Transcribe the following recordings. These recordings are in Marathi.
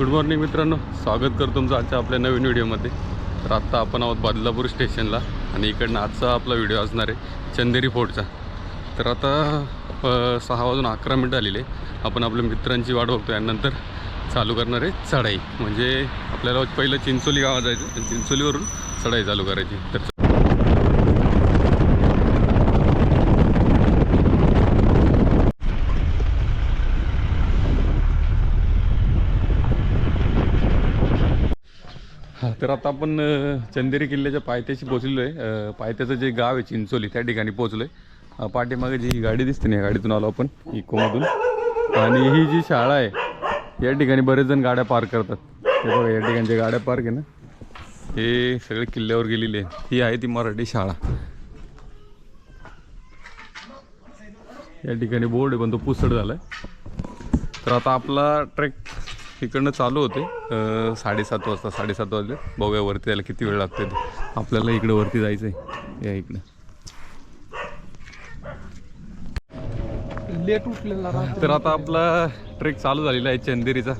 गुड मॉर्निंग मित्रांनो. स्वागत करतो तुमचं आजच्या आपल्या नवीन व्हिडिओमध्ये. तर आत्ता आपण आहोत बदलापूर स्टेशनला आणि इकडनं आजचा आपला व्हिडिओ असणार आहे चंदेरी फोर्टचा. तर आता सहा वाजून अकरा मिनटं आलेले. आपण आपल्या मित्रांची वाट बघतो यानंतर चालू करणार आहे चढाई. म्हणजे आपल्याला पहिलं चिंचोली गावात जायचं चिंचोलीवरून चढाई चालू करायची. तर तर आता आपण चंदेरी किल्ल्याच्या पायथ्याशी पोचलेलो आहे. पायथ्याचं जे गाव आहे चिंचोली त्या ठिकाणी पोचलो आहे पाठीमागे जी ही गाडी दिसते ना या गाडीतून आलो आपण इकोमधून आणि ही जी शाळा आहे या ठिकाणी बरेच जण गाड्या पार्क करतात. ते बघा या ठिकाणच्या गाड्या पार्क आहे ना हे सगळे किल्ल्यावर गेलेली आहे. ही आहे ती मराठी शाळा. या ठिकाणी बोर्ड आहे पण तो पुसड झाला तर आता आपला ट्रेक इकडनं चालू होते. साडेसात वाजता साडेसात वाजले. बघूया वरती जायला किती वेळ लागते ते आपल्याला इकडं वरती जायचं आहे या इकडं. लेट उठलेला तर आता आपला ट्रेक चालू झालेला आहे चंदेरीचा.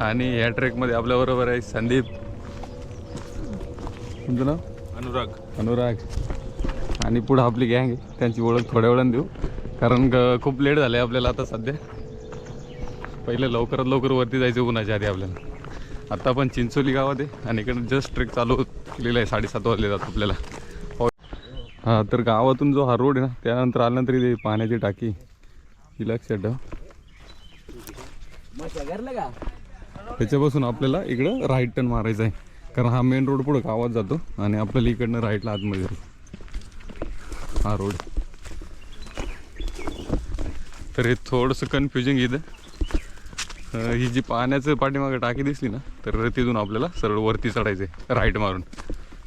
आणि या ट्रेकमध्ये आपल्याबरोबर आहे संदीप. तुमचं नाव? अनुराग. अनुराग. आणि पुढं आपली गँग आहे. त्यांची ओळख थोड्या वेळानं देऊ. कारण ग- खूप लेट झालं आहे आपल्याला आता सध्या. पहिले लवकरात लवकर वरती जायचं उन्हाच्या आधी आपल्याला. आत्ता आपण चिंचोली गावात आहे आणि इकडे जस्ट ट्रेक चालू केलेला आहे साडेसात वाजले जात आपल्याला. हां तर गावातून जो हा रोड आहे ना त्यानंतर आल्यानंतर इथे पाण्याची टाकी. ही लक्षात ठेव. त्याच्यापासून आपल्याला इकडं राईट टर्न मारायचा आहे. कारण हा मेन रोड पुढं गावात जातो आणि आपल्याला इकडनं राईटला आतमध्ये जातो हा रोड तर हे थोडंसं कन्फ्युजिंग इथं. ही जी पाण्याचं पाठीमागं टाकी दिसली ना तर तिथून आपल्याला सरळ वरती चढायचं आहे राईट मारून.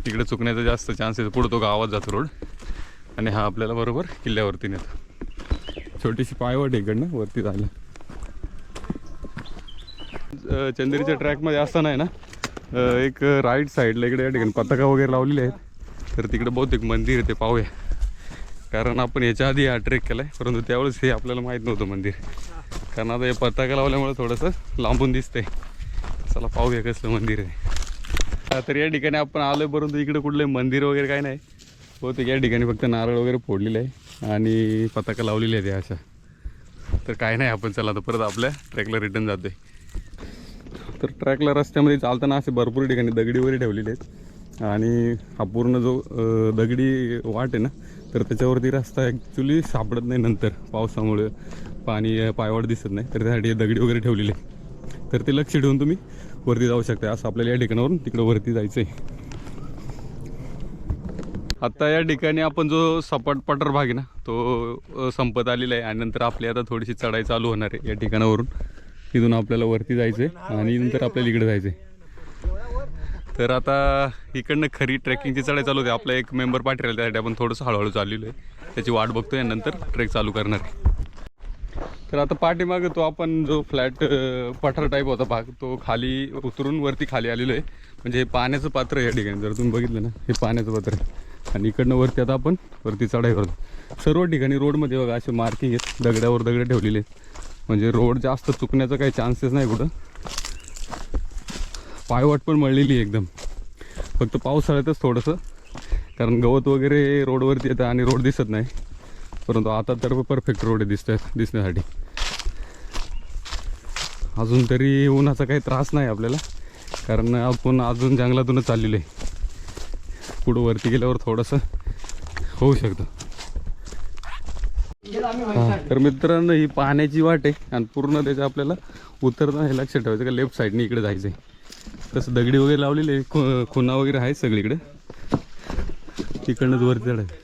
तिकडे चुकण्याचा जास्त चान्सेस आहे. पुढं तो गावात जातो रोड. आणि हा आपल्याला बरोबर किल्ल्यावरती नेतो. छोटीशी पायवट इकडनं वरती जायला. चंदेरीच्या ट्रॅकमध्ये असताना आहे ना एक राईट साईडला इकडे या ठिकाणी पताका वगैरे लावलेले आहेत. तर तिकडे बहुतेक मंदिर आहे ते पाहूया. कारण आपण याच्या आधी हा ट्रेक केला आहे परंतु त्यावेळेस हे आपल्याला माहीत नव्हतं मंदिर. कारण आता हे पताका लावल्यामुळे थोडंसं लांबून दिसते चला पाहूया कसलं मंदिर आहे. तर या ठिकाणी आपण आलो परंतु इकडे कुठलं मंदिर वगैरे काय नाही. हो ते या ठिकाणी फक्त नारळ वगैरे फोडलेले आहे आणि पताका लावलेली आहे त्या अशा. तर काय नाही आपण चला आता परत आपल्या ट्रॅकला रिटर्न जातोय. तर ट्रॅकला रस्त्यामध्ये चालताना असे भरपूर ठिकाणी दगडी वगैरे ठेवलेले आहेत. आणि हा पूर्ण जो दगडी वाट आहे ना तर त्याच्यावरती रस्ता ॲक्च्युली सापडत नाही नंतर पावसामुळे. पाणी अ, पायवाट दिसत नाही तर त्यासाठी दगडी वगैरे ठेवलेले. आहे तर ते लक्ष ठेवून तुम्ही वरती जाऊ शकता. असं आपल्याला या ठिकाणावरून तिकडं वरती जायचं आहे आत्ता या ठिकाणी आपण जो सपाट पठार भाग आहे ना तो संपत आलेला आहे. आणि नंतर आपली आता थोडीशी चढाई चालू होणार आहे या ठिकाणावरून. तिथून आपल्याला वरती जायचं आहे आणि नंतर आपल्याला इकडे जायचं आहे तर आता इकडनं खरी ट्रेकिंगची चढाई चालू होते. आपला एक मेंबर पाठी त्यासाठी आपण थोडंसं हळूहळू चाललेलो आहे. त्याची वाट बघतोय आणि नंतर ट्रेक चालू करणार आहे. तर आता पाठीमागं तो आपण जो फ्लॅट पठार टाईप होता भाग तो खाली उतरून वरती खाली आलेलो आहे. म्हणजे हे पाण्याचं पात्र आहे या ठिकाणी. जर तुम्ही बघितलं ना हे पाण्याचं पात्र आहे. आणि इकडनं वरती आता आपण वरती चढाई करतो. सर्व ठिकाणी रोडमध्ये बघा असे मार्किंग आहेत. दगडावर दगड ठेवलेले आहेत. म्हणजे रोड जास्त चुकण्याचा काही चान्सेस नाही कुठं. पायवाट पण मळलेली आहे एकदम. फक्त पावसाळ्यातच थोडंसं. कारण गवत वगैरे रोडवरती येतं आणि रोड दिसत नाही. परंतु आता तर परफेक्ट रोड दिसत आहेत दिसण्यासाठी. अजून तरी उन्हाचा काही त्रास नाही आपल्याला कारण आपण अजून जंगलातूनच चाललेलो आहे. पुढं वरती गेल्यावर थोडंसं होऊ शकतं. तर मित्रांनो ही पाण्याची वाट आहे आणि पूर्ण त्याच्या आपल्याला उतरताना हे लक्षात ठेवायचं का लेफ्ट साईडने इकडे जायचं आहे तसं दगडी वगैरे लावलेली आहे खुणा वगैरे आहेत सगळीकडे. तिकडनंच वरती चढायचं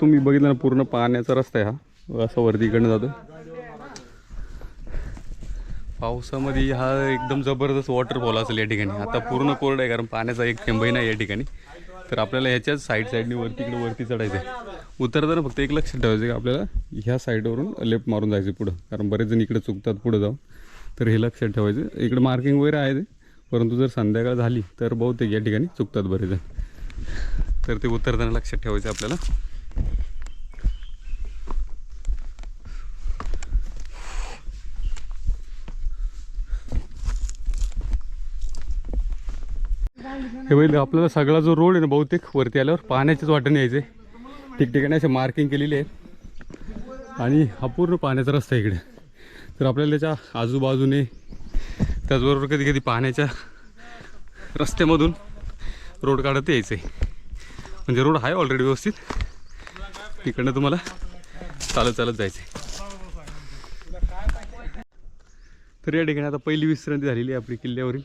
तुम्ही बघितलं ना पूर्ण पाण्याचा रस्ता आहे हा. असा वरती इकडनं जातो पावसामध्ये हा एकदम जबरदस्त वॉटरफॉल असेल या ठिकाणी. आता पूर्ण कोरड आहे कारण पाण्याचा एक थेंबही नाही या ठिकाणी. तर आपल्याला ह्याच्याच साईड साईडने वरती इकडे वरती चढायचं आहे उतरताना फक्त एक लक्षात ठेवायचं की आपल्याला ह्या साईडवरून लेफ्ट मारून जायचं पुढं. कारण बरेच जण इकडे चुकतात पुढं जाऊन. तर हे लक्षात ठेवायचं. इकडे मार्किंग वगैरे आहे ते. परंतु जर संध्याकाळ झाली तर बहुतेक या ठिकाणी चुकतात बरेच जण तर ते उतरताना लक्षात ठेवायचं आपल्याला. हे बैल आपल्याला सगळा जो रोड आहे ना बहुतेक वरती आल्यावर पाण्याचेच वाटण यायचे. ठिकठिकाणी असे मार्किंग केलेली आहे आणि हा पूर्ण पाण्याचा रस्ता आहे इकडे. तर आपल्याला त्याच्या आजूबाजूने त्याचबरोबर कधी कधी पाण्याच्या रस्त्यामधून रोड काढत यायचं. आहे म्हणजे रोड आहे ऑलरेडी व्यवस्थित. तिकडनं तुम्हाला चालत चालत जायचं आहे तर या ठिकाणी आता पहिली विश्रांती झालेली आहे आपली किल्ल्यावरील.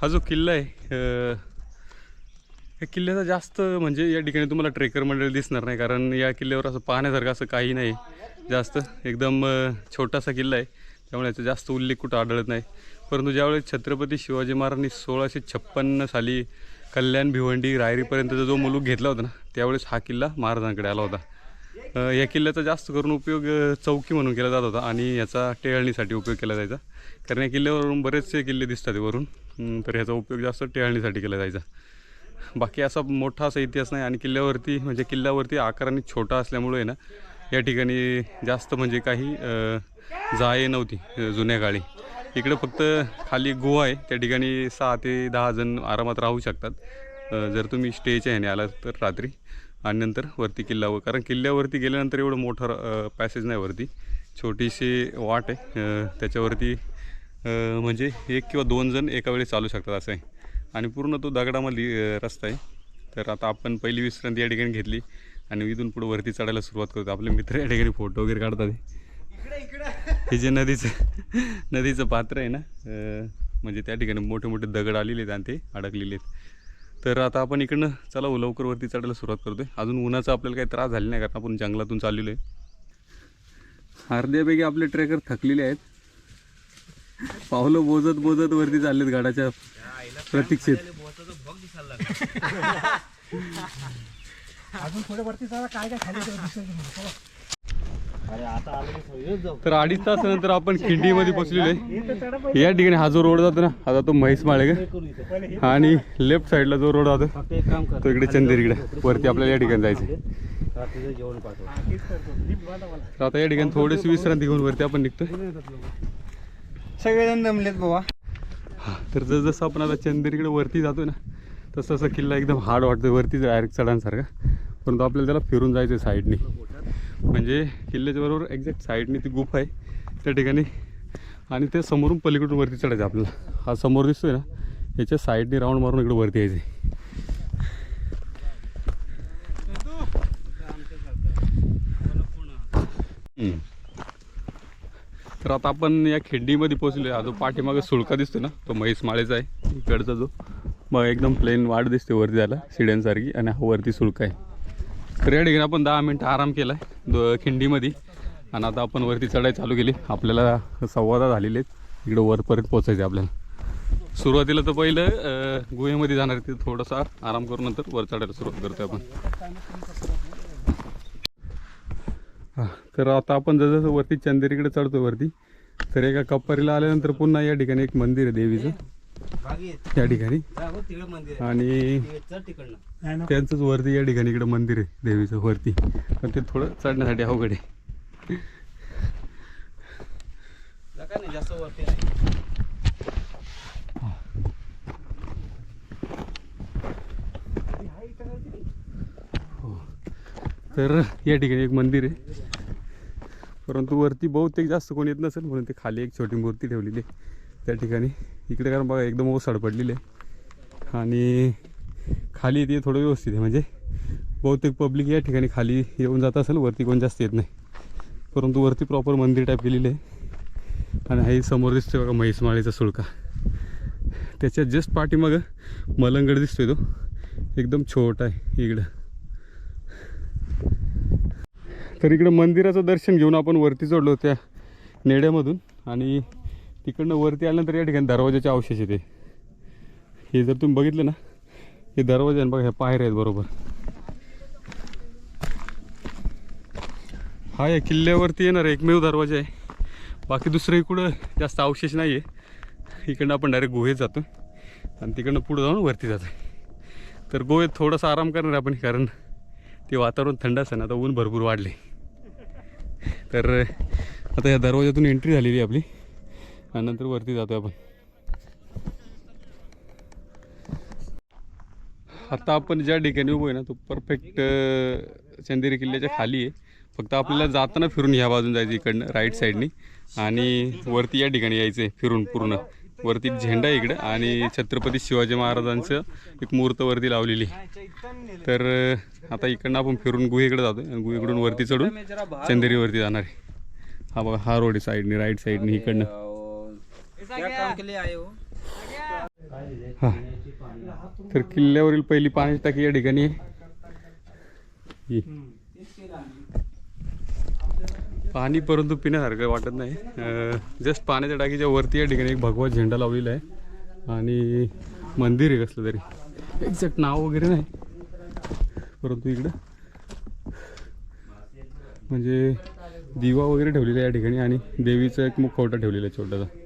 हा जो किल्ला आहे या किल्ल्याचा जास्त म्हणजे या ठिकाणी तुम्हाला ट्रेकर मंडळी दिसणार नाही कारण या किल्ल्यावर असं पाहण्यासारखं असं काही नाही. जास्त एकदम छोटासा किल्ला आहे. त्यामुळे याचा जास्त उल्लेख कुठं आढळत नाही. परंतु ज्यावेळेस छत्रपती शिवाजी महाराजांनी सोळाशे छप्पन्न साली कल्याण भिवंडी रायरीपर्यंतचा जो मुलूक घेतला होता ना त्यावेळेस हा किल्ला महाराजांकडे आला होता. या किल्ल्याचा जास्त करून उपयोग चौकी म्हणून केला जात होता आणि याचा टेळणीसाठी उपयोग केला जायचा. कारण या किल्ल्यावरून बरेचसे किल्ले दिसतात वरून. तर ह्याचा उपयोग जास्त टेळणीसाठी केला जायचा. बाकी असा मोठा असा इतिहास नाही आणि किल्ल्यावरती म्हणजे किल्ल्यावरती आकाराने छोटा असल्यामुळे ना या ठिकाणी जास्त म्हणजे काही अ, जाळे नव्हती जुन्या काळी. इकडं फक्त खाली गोवा आहे. त्या ठिकाणी सहा ते दहा जण आरामात राहू शकतात. जर तुम्ही स्टेच्या ह्याने आलात तर रात्री आणि नंतर वरती किल्ल्यावर कारण किल्ल्यावरती गेल्यानंतर एवढं मोठं पॅसेज नाही वरती. छोटीशी वाट आहे. त्याच्यावरती म्हणजे एक किंवा दोन जण एका वेळी चालू शकतात असं आहे. आणि पूर्ण तो दगडामध्ये रस्ता आहे. तर आता आपण पहिली विश्रांती या ठिकाणी घेतली आणि इथून पुढे वरती चढायला सुरुवात करतो. आपले मित्र या ठिकाणी फोटो वगैरे काढतात. हे जे नदीचं नदीचं पात्र आहे ना? म्हणजे त्या ठिकाणी मोठे मोठे दगड आलेले आहेत आणि ते अडकलेले आहेत. तर आता आपण इकडनं चला हो, लवकर वरती चढायला सुरुवात करतोय. अजून उन्हाचा आपल्याला काही त्रास झाला नाही कारण आपण जंगलातून चाललेलो आहे. अर्ध्यापैकी आपले ट्रेकर थकलेले आहेत. पावलं बोजत बोजत वरती चाललेत गाडाच्या प्रतीक्षेत. अजून थोडं वरती चला काय काय खाली तेव्हा दिसेल तुम्हाला. चला. तर अडीच तास नंतर आपण खिंडीमध्ये पोचलेलो आहे. या ठिकाणी हा जो रोड जातो ना हा जातो म्हैस माळे का? आणि लेफ्ट साईडला जो रोड जातो तो इकडे चंदेरीकडे वरती आपल्याला या ठिकाणी जायचं. तर आता या ठिकाणी थोडीशी विश्रांती घेऊन वरती आपण निघतोय. सगळेजण दमलेत बाबा. तर जसं जसं आपण आता चंदेरीकडे वरती जातो ना तसं तसं किल्ला एकदम हार्ड वाटतो वरती डायरेक्ट चढांसारखा. परंतु आपल्याला त्याला फिरून जायचं साईडनी. म्हणजे किल्ल्याच्या बरोबर एक्झॅक्ट साईडने ती गुफा आहे. त्या ठिकाणी आणि ते समोरून पलीकडून वरती चढायचं आपल्याला. हा समोर दिसतोय ना याच्या साईडने राऊंड मारून इकडे वरती यायचं आहे. तर आता आपण या खिंडीमध्ये पोहोचलो हा जो पाठीमागे सुळका दिसतो ना तो म्हैस माळेचा आहे. इकडचा जो मग एकदम प्लेन वाढ दिसते वरती झाला शिड्यांसारखी आणि हा वरती सुळका आहे. तर या ठिकाणी आपण दहा मिनटं आराम केला आहे द खिंडीमध्ये. आणि आता आपण वरती चढाई चालू केली. आपल्याला संवादा झालेले आहेत. इकडं वरपर्यंत पोचायचे आपल्याला. सुरुवातीला तर पहिलं गुहेमध्ये जाणार तिथं थोडासा आराम करून नंतर वर चढायला सुरुवात करतो आपण. तर आता आपण जसं वरती चंदेरीकडे चढतो वरती तर एका कप्पारीला आल्यानंतर पुन्हा या ठिकाणी एक मंदिर आहे देवीचं. त्या ठिकाणी? हो, तिकडे मंदिर आहे. आणि. त्यांचंच वरती या ठिकाणी इकडे मंदिर आहे देवीचं वरती. पण ते थोडं चढण्यासाठी अवघड आहे. जास्त वरती नाही. तर या ठिकाणी एक मंदिर आहे. परंतु वरती बहुतेक जास्त कोणी येत नसेल म्हणून ते खाली एक छोटी मूर्ती ठेवलेली आहे. त्या ठिकाणी इकडे कारण बघा एकदम ओसाड पडलेली आहे आणि खाली ते थोडं व्यवस्थित आहे. म्हणजे बहुतेक पब्लिक या ठिकाणी खाली येऊन जात असेल वरती कोण जास्त येत नाही. परंतु वरती प्रॉपर मंदिर टाईप केलेलं आहे. आणि हे समोर दिसतोय बघा म्हैसमाळीचा सुळका. त्याच्या जस्ट पाठीमागं मलंगड दिसतोय तो. एकदम छोटा आहे इकडं. तर इकडं मंदिराचं दर्शन घेऊन आपण वरती चढलो त्या नेड्यामधून. आणि तिकडनं वरती आल्यानंतर या ठिकाणी दरवाजाचे अवशेष येते हे. जर तुम्ही बघितलं ना हे दरवाजे आहे बघा ह्या पायऱ्या आहेत बरोबर. हा या किल्ल्यावरती येणार एकमेव दरवाजा आहे. बाकी दुसरं इकडं जास्त अवशेष नाही आहे इकडनं आपण डायरेक्ट गुहेत जातो आणि तिकडनं पुढं जाऊन वरती जातो. तर गोव्यात थोडासा आराम करणार आहे आपण कारण ते वातावरण थंड असं ना आता ऊन भरपूर वाढले. तर आता या दरवाजातून एंट्री झालेली आहे आपली. नंतर वरती जातो आपण. आता आपण ज्या ठिकाणी उभो आहे ना तो परफेक्ट चंदेरी किल्ल्याच्या खाली आहे. फक्त आपल्याला जाताना फिरून ह्या बाजून जायचं इकडनं राईट साईडनी आणि वरती या ठिकाणी यायचं आहे फिरून पूर्ण. वरती एक झेंडा इकडं आणि छत्रपती शिवाजी महाराजांचं एक मूर्त वरती लावलेली आहे. तर आता इकडनं आपण फिरून गुहेकडे जातो आणि गुहेकडून वरती चढून चंदेरीवरती जाणार आहे. हा बघा हा रोड आहे साईडनी राईट साईडनी इकडनं. क्या काम के लिए आए हो। हा. तर किल्ल्यावरील पहिली पाण्याची टाकी या ठिकाणी आहे. पाणी परंतु पिण्यासारखं वाटत नाही. जस्ट पाण्याच्या टाकीच्या वरती या ठिकाणी एक भगवा झेंडा लावलेला आहे. आणि मंदिर आहे कसलं तरी. एक्झॅक्ट नाव वगैरे नाही. परंतु इकडं. म्हणजे दिवा वगैरे ठेवलेला आहे या ठिकाणी आणि देवीचा एक मुखवटा ठेवलेला आहे छोटासा.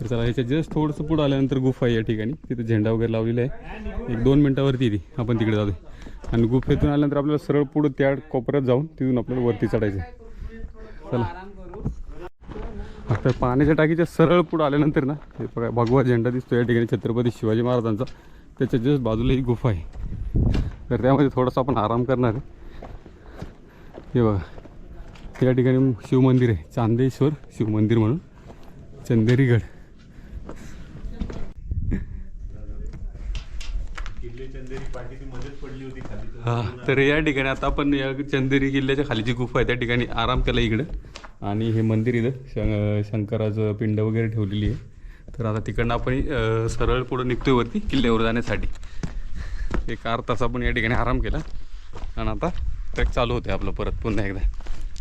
तर चला ह्याच्या जस्ट थोडंसं पुढं आल्यानंतर गुफा आहे या ठिकाणी. तिथे झेंडा वगैरे लावलेला आहे. एक दोन मिनटावरती ती आपण तिकडे जातो आणि गुफेतून आल्यानंतर आपल्याला सरळ पुढं त्या कोपऱ्यात जाऊन तिथून आपल्याला वरती चढायचं आहे. चला. आता पाण्याच्या टाकीच्या सरळ पुढं आल्यानंतर ना हे बघा भगवा झेंडा दिसतो या ठिकाणी छत्रपती शिवाजी महाराजांचा. त्याच्या जस्ट बाजूला ही गुफा आहे. तर त्यामध्ये थोडासा आपण आराम करणार आहे. हे बघा. या ठिकाणी शिवमंदिर आहे. चांदेश्वर शिवमंदिर म्हणून. चंदेरीगड. हा तर या ठिकाणी आता आपण या चंदेरी किल्ल्याच्या खाली जी गुफा आहे त्या ठिकाणी आराम केला इकडं. आणि हे मंदिर इथं शं शंकराचं पिंड वगैरे ठेवलेली आहे. तर आता तिकडनं आपण सरळ पुढं निघतोय वरती किल्ल्यावर जाण्यासाठी. एक अर्धा तास आपण या ठिकाणी आराम केला. आणि आता ट्रेक चालू होते आपलं परत पुन्हा एकदा.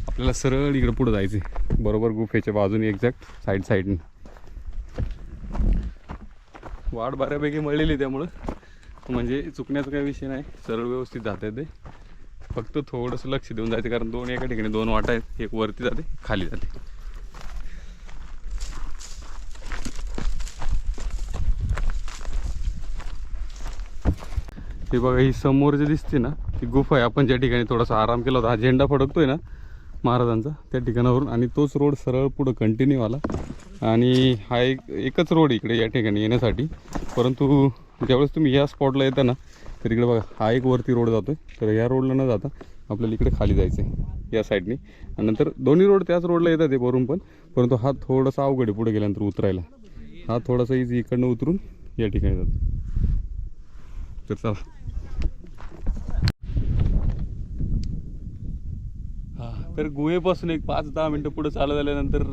आपल्याला सरळ इकडं पुढं जायचं आहे बरोबर गुफेच्या बाजूने एक्झॅक्ट साईड साईडने वाट बऱ्यापैकी मळलेली त्यामुळं. म्हणजे चुकण्याचा काही विषय नाही. सरळ व्यवस्थित जात ते फक्त थोडंसं लक्ष देऊन जायचं कारण दोन एका ठिकाणी दोन वाटा आहेत. एक वरती जाते खाली जाते. हे बघा ही समोर जे दिसते ना ती गुफा आहे. आपण ज्या ठिकाणी थोडासा आराम केला होता हा झेंडा फडकतोय ना महाराजांचा त्या ठिकाणावरून. आणि तोच रोड सरळ पुढं कंटिन्यू आला आणि हा एक एकच रोड इकडे या ठिकाणी येण्यासाठी. परंतु ज्यावेळेस तुम्ही या स्पॉटला येता ना तर इकडे बघा हा एक वरती रोड जातो आहे तर या रोडला न जाता आपल्याला इकडे खाली जायचं आहे या साईडने आणि नंतर दोन्ही रोड त्याच रोडला येतात ते वरून पण परंतु हा थोडासा अवघड आहे पुढे गेल्यानंतर उतरायला. हा थोडासा इज इकडनं उतरून या ठिकाणी जातो. तर चला. तर गुहेपासून एक पाच दहा मिनटं पुढे चालत आल्यानंतर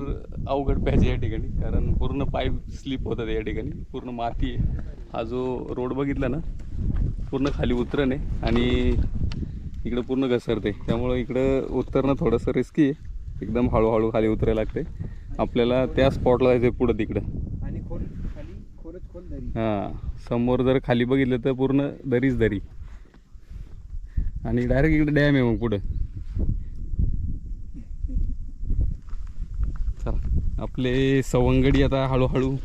अवघड पॅच या ठिकाणी. कारण पूर्ण पाईप स्लिप होतात या ठिकाणी पूर्ण माती आहे. हा जो रोड बघितला ना पूर्ण खाली उतरण आहे आणि इकडं पूर्ण घसरते. त्यामुळं इकडं उतरणं थोडंसं रिस्की आहे. एकदम हळूहळू खाली उतरायला लागते. आपल्याला त्या स्पॉटला जायचं आहे पुढं तिकडं. आणि खोल खाली खोलच खोल दरी. हां समोर जर खाली बघितलं तर पूर्ण दरीच दरी. आणि डायरेक्ट इकडे डॅम आहे मग पुढं. चला आपले सवंगडी आता हळूहळू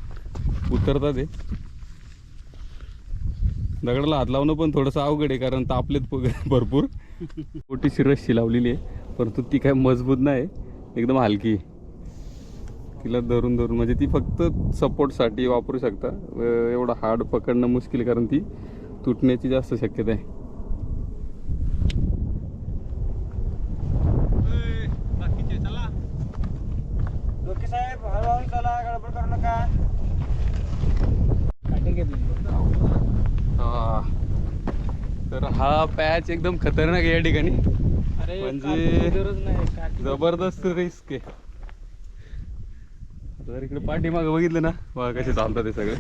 उतरतात आहे दगडाला हात लावणं पण थोडंसं अवघड आहे कारण तापलेत भरपूर छोटीशी रस्सी लावलेली आहे परंतु ती काय मजबूत नाही एकदम हलकी. तिला धरून धरून म्हणजे ती फक्त सपोर्टसाठी वापरू शकता एवढं हार्ड पकडणं मुश्किल कारण ती तुटण्याची जास्त शक्यता आहे साहेब हळूहळू चला गडबड करू नका. तर हा पॅच एकदम खतरनाक आहे या ठिकाणी. अरे म्हणजे- जबरदस्त रिस्क आहे. जर इकडे पाठीमागं बघितलं ना बघा कसे चालतात ते सगळे.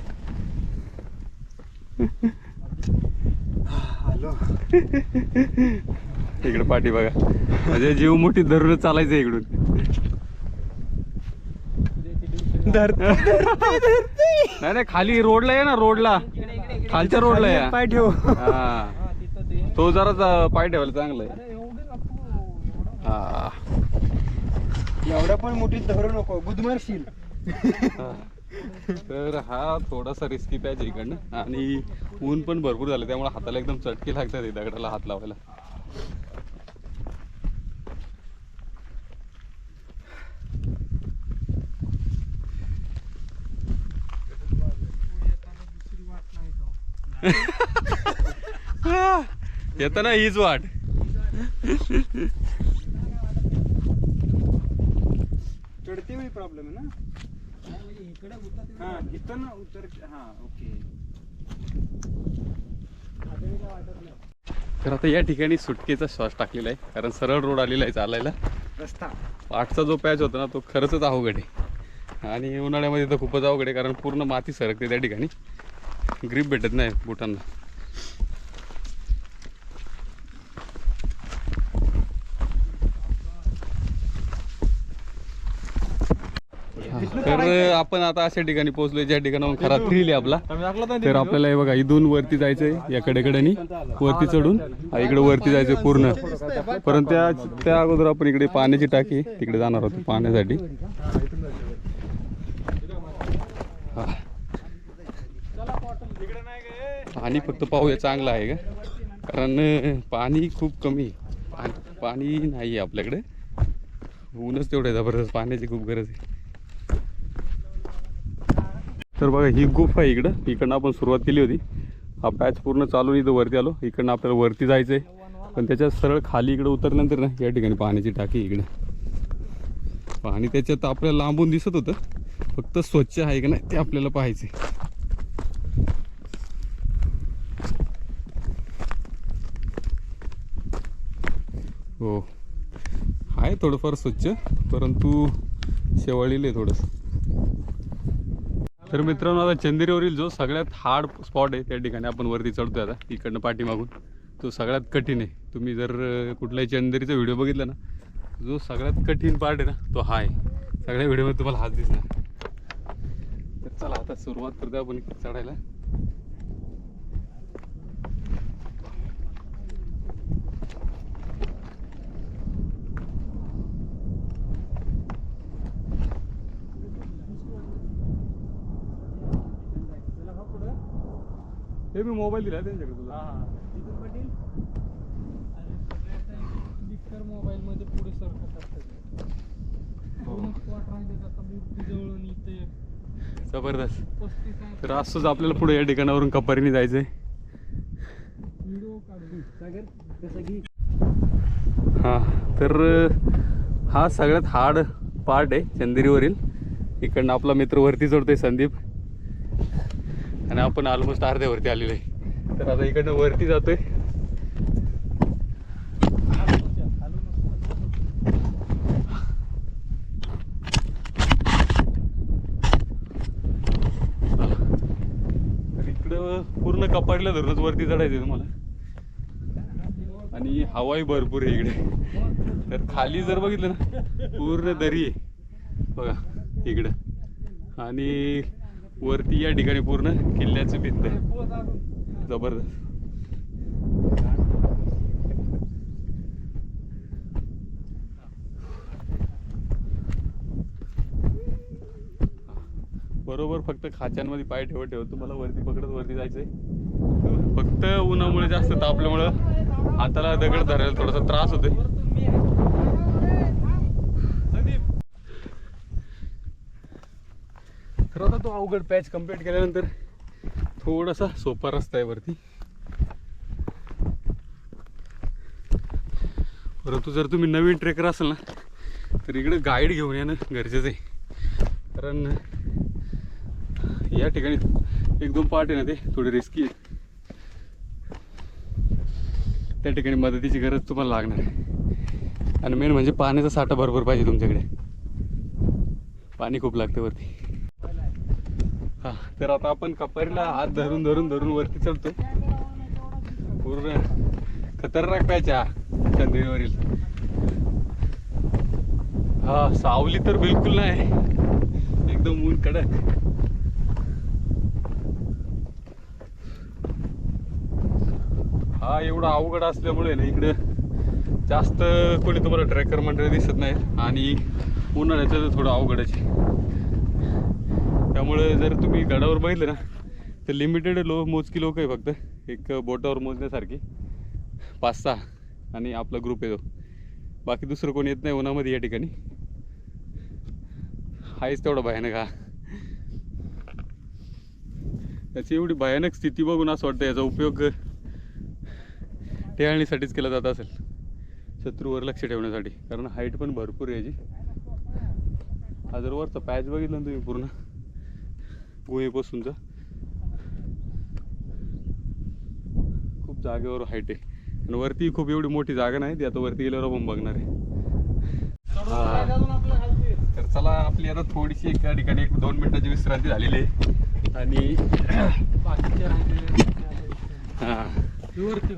इकडे पाठी बघा. म्हणजे जीव मोठी धरूनच चालायचं इकडून. नाही नाही खाली रोडला आहे ना रोडला. खालच्या रोडला आहे पाय ठेव. हा. तो जरा जा- पाय ठेवायला चांगला आहे. हा. एवढा पण मोठी धरू नको. गुदमरशील. हा. तर हा थोडासा रिस्की पॅच आहे इकडनं. आणि ऊन पण भरपूर झालं त्यामुळे हाताला एकदम चटके लागतात हे दगडाला हात लावायला. येताना हीच वाट. चढते वेळी प्रॉब्लेम आहे ना? हा ना उतर हा ओके तर आता या ठिकाणी सुटकेचा श्वास टाकलेला आहे कारण सरळ रोड आलेला आहे चालायला. रस्ता. आठचा जो पॅच होता ना तो खरंच अवघड आहे. आणि उन्हाळ्यामध्ये तर खूपच अवघड आहे कारण पूर्ण माती सरकते त्या ठिकाणी. ग्रीप भेटत नाही बुटांना. तर आपण आता अशा ठिकाणी पोहोचलोय ज्या ठिकाणाहून खरा थ्रिल आहे आपला. तर आपल्याला हे बघा इथून वरती जायचंय या कडेकडेनी वरती चढून इकडे वरती जायचंय पूर्ण. परंतु त्या अगोदर आपण इकडे पाण्याची टाकी तिकडे जाणार होतो पाण्यासाठी. पाणी फक्त पाहूया चांगलं आहे का? कारण पाणी खूप कमी आहे. पाणी पाणी नाही आहे आपल्याकडे. ऊनच तेवढं आहे जबरदस्त. पाण्याची खूप गरज आहे. तर बघा ही गुफा आहे इकडं. इकडनं आपण सुरुवात केली होती. हा पॅच पूर्ण चालून इथं वरती आलो. इकडनं आपल्याला वरती जायचं आहे पण त्याच्यात सरळ खाली इकडं उतरल्यानंतर ना या ठिकाणी पाण्याची टाकी इकडं. पाणी त्याच्यात आपल्याला लांबून दिसत होतं. फक्त स्वच्छ आहे का नाही ते आपल्याला पाहायचं हो. आहे थोडंफार स्वच्छ परंतु शेवाळलेलं आहे थोडंसं. तर मित्रांनो आता चंदेरीवरील जो सगळ्यात हार्ड स्पॉट आहे त्या ठिकाणी आपण वरती चढतोय आता इकडनं पाठीमागून. तो सगळ्यात कठीण आहे. तुम्ही जर कुठल्याही चंदेरीचा व्हिडिओ बघितला ना जो सगळ्यात कठीण पार्ट आहे ना तो हा आहे. सगळ्या व्हिडिओमध्ये तुम्हाला हाच दिसणार. तर चला आता सुरुवात करतो आपण चढायला हे मी मोबाईल दिला त्यांच्याकडे तुला. मोबाईल मध्ये पुढे सरकत असतात. जबरदस्त. तर असंच आपल्याला पुढे या ठिकाणावरून कपारीने जायचंय. व्हिडिओ काढू सागर कसं घे? हा तर हा सगळ्यात हार्ड पार्ट आहे चंदेरीवरील. इकडनं आपला मित्र वरती चढतोय संदीप. आणि आपण ऑलमोस्ट अर्ध्यावरती आलेलो आहे. तर आता इकडनं वरती जातोय. तर इकडं पूर्ण कपारीला धरूनच वरती चढायचं तुम्हाला. आणि हवाही भरपूर आहे इकडे. तर खाली जर बघितलं ना पूर्ण दरी आहे. बघा इकडं. आणि वरती या ठिकाणी पूर्ण किल्ल्याचं भिंत आहे. जबरदस्त. बरोबर फक्त खाच्यांमध्ये पाय ठेवत ठेवत तुम्हाला वरती पकडत वरती जायचंय. फक्त उन्हामुळे जास्त तापल्यामुळं हाताला दगड धरायला थोडासा त्रास होतोय. खरं आता तो अवघड पॅच कंप्लीट केल्यानंतर थोडासा सोपा रस्ता आहे वरती. परंतु जर तुम्ही नवीन ट्रेकर असाल ना तर इकडे गाईड घेऊन येणं गरजेचं आहे. कारण या ठिकाणी एक दोन पार्ट आहे ना ते थोडे रिस्की आहे त्या ठिकाणी मदतीची गरज तुम्हाला लागणार आहे. आणि मेन म्हणजे पाण्याचा साठा भरपूर पाहिजे तुमच्याकडे. पाणी खूप लागते वरती. तर आता आपण कपारीला हात धरून धरून धरून वरती चढतो. पूर्ण खतरनाक प्याच्या हा चंद्रीवरील हा सावली तर बिलकुल नाही. एकदम ऊन कडक. हा एवढा अवघड असल्यामुळे ना इकडं जास्त कोणी तुम्हाला ट्रॅकर मंडळी दिसत नाहीत आणि उन्हाळ्याचं तर थोडं अवघडच आहे. त्यामुळे जर तुम्ही गडावर बघितलं ना तर लिमिटेड लो मोजकी लोक आहे फक्त. एक बोटावर मोजण्यासारखी. पाच सहा. आणि आपला ग्रुप येतो बाकी दुसरं कोणी येत नाही उन्हामध्ये या ठिकाणी. आहेच तेवढा भयानक हा. त्याची एवढी भयानक स्थिती बघून असं वाटतं याचा उपयोग टेहाळणीसाठीच केला जात असेल. शत्रूवर लक्ष ठेवण्यासाठी. कारण हाईट पण भरपूर आहे याची. हा जर वरचा पॅच बघितलं ना तुम्ही पूर्ण गुहेपासूनचा खूप जागेवर हाईट आहे. आणि वरती खूप एवढी मोठी जागा नाही ती आता वरती गेल्यावर आपण बघणार आहे. तर चला आपली आता थोडीशी एका ठिकाणी एक दोन मिनिटाची विश्रांती झालेली आहे. आणि हा.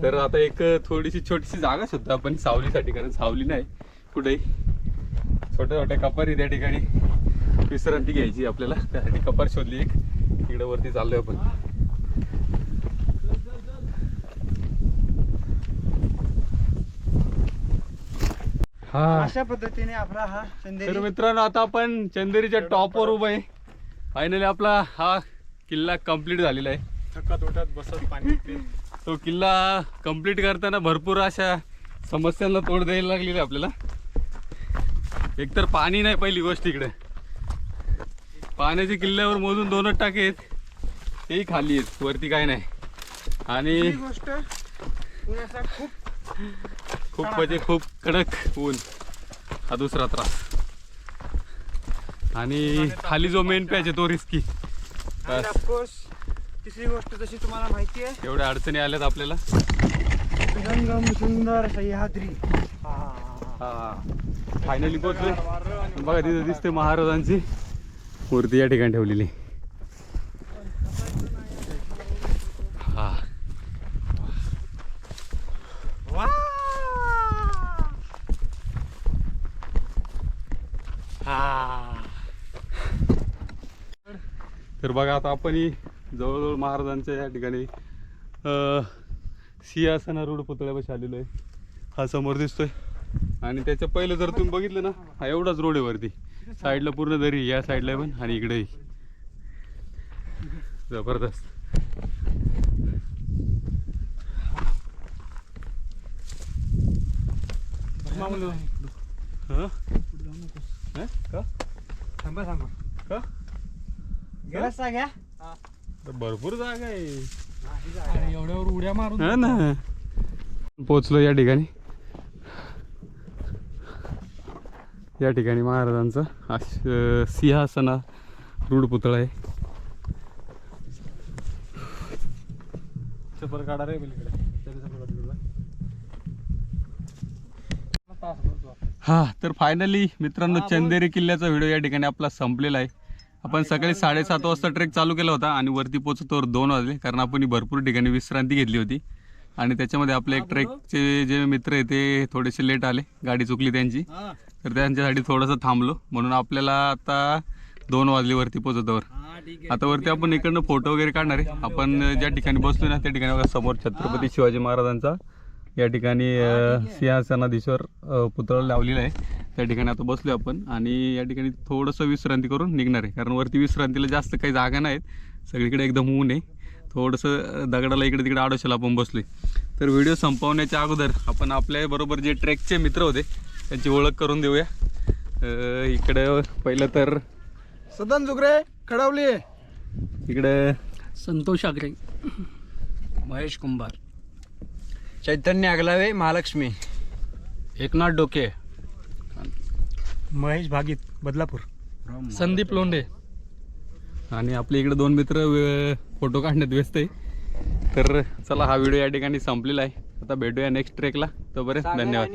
तर आता एक थोडीशी छोटीशी जागा सुद्धा आपण सावलीसाठी कारण सावली नाही कुठेही. छोट्या छोट्या कपारी त्या ठिकाणी. विश्रांती घ्यायची आपल्याला. त्यासाठी कपार शोधली एक. इकडे वरती चाललोय आपण. हा. अशा पद्धतीने आपला हा तर चंदेरी मित्रांनो आता आपण चंदेरीच्या टॉपवर उभं आहे. फायनली आपला हा किल्ला कंप्लीट झालेला आहे. थकत उठत बसत पाणी तो किल्ला कंप्लीट करताना भरपूर अशा समस्यांना तोड द्यायला लागलेली आहे आपल्याला. एकतर पाणी नाही पहिली गोष्ट इकडे. पाण्याचे किल्ल्यावर मोजून दोनच टाके आहेत. तेही खाली आहेत. वरती काय नाही. आणि गोष्ट खूप खूप म्हणजे खूप कडक ऊन. हा दुसरा त्रास. आणि खाली जो मेन पॅच आहे तो रिस्की तिसरी गोष्ट जशी तुम्हाला माहिती आहे. एवढ्या अडचणी आल्यात आपल्याला. सुगंगम सुंदर सह्याद्री. हा, फायनली पोहोचलोय. बघा तिथे दिसते महाराजांची. मूर्ती या ठिकाणी ठेवलेली. हा. तर बघा आता आपणही जवळजवळ महाराजांच्या या ठिकाणी सिंहासना रोड पुतळ्यापाशी आलेलो आहे. हा समोर दिसतोय. आणि त्याच्या पहिलं जर तुम्ही बघितलं ना हा एवढाच रोड आहे वरती. साईडला पूर्ण दरी या साईडला पण आणि इकडेही जबरदस्त. हं? हं? थांबा थांबा. का? भरपूर जागा आहे. एवढ्यावर उड्या मारून ना. पोचलो या ठिकाणी. या ठिकाणी महाराजांचा. आश- सिंहासना रूढ पुतळा आहे. चप्पल काढा रे. हा तर फायनली मित्रांनो चंदेरी किल्ल्याचा व्हिडिओ या ठिकाणी आपला संपलेला आहे. आपण सकाळी साडेसात वाजता ट्रेक चालू केला होता आणि वरती पोहोचतोवर दोन वाजले कारण आपण ही भरपूर ठिकाणी विश्रांती घेतली होती. आणि त्याच्यामध्ये आपले एक ट्रेकचे जे मित्र आहे ते थोडेसे लेट आले. गाडी चुकली त्यांची. हा. तर त्यांच्यासाठी थोडंसं थांबलो. म्हणून आपल्याला आता दोन वाजलेवरती पोचवतोवर आता वरती आपण इकडनं फोटो वगैरे काढणार आहे. आपण ज्या ठिकाणी बसलो ना त्या ठिकाणी समोर छत्रपती शिवाजी महाराजांचा या ठिकाणी सिंहासनाधीश्वर पुतळा लावलेला आहे. त्या ठिकाणी आता बसलो आपण आणि या ठिकाणी थोडंसं विश्रांती करून निघणार आहे. कारण वरती विश्रांतीला जास्त काही जागा नाहीत. सगळीकडे एकदम ऊन आहे. थोडंसं दगडाला इकडे तिकडे आडोशाला आपण बसलो तर व्हिडिओ संपवण्याच्या अगोदर आपण आपल्याबरोबर जे ट्रेकचे मित्र होते त्यांची ओळख करून देऊया. अं, इकडे पहिलं तर सदन जुगरे खडवली. इकडे संतोष आगरे. महेश कुंभार. चैतन्य अगलावे महालक्ष्मी. एकनाथ डोके. महेश भागीत बदलापूर. संदीप लोंढे. आणि आपले इकडे दोन मित्र फोटो काढण्यात व्यस्त आहे. तर चला हा व्हिडिओ या ठिकाणी संपलेला आहे. आता भेटूया नेक्स्ट ट्रेकला तोपर्यंत धन्यवाद.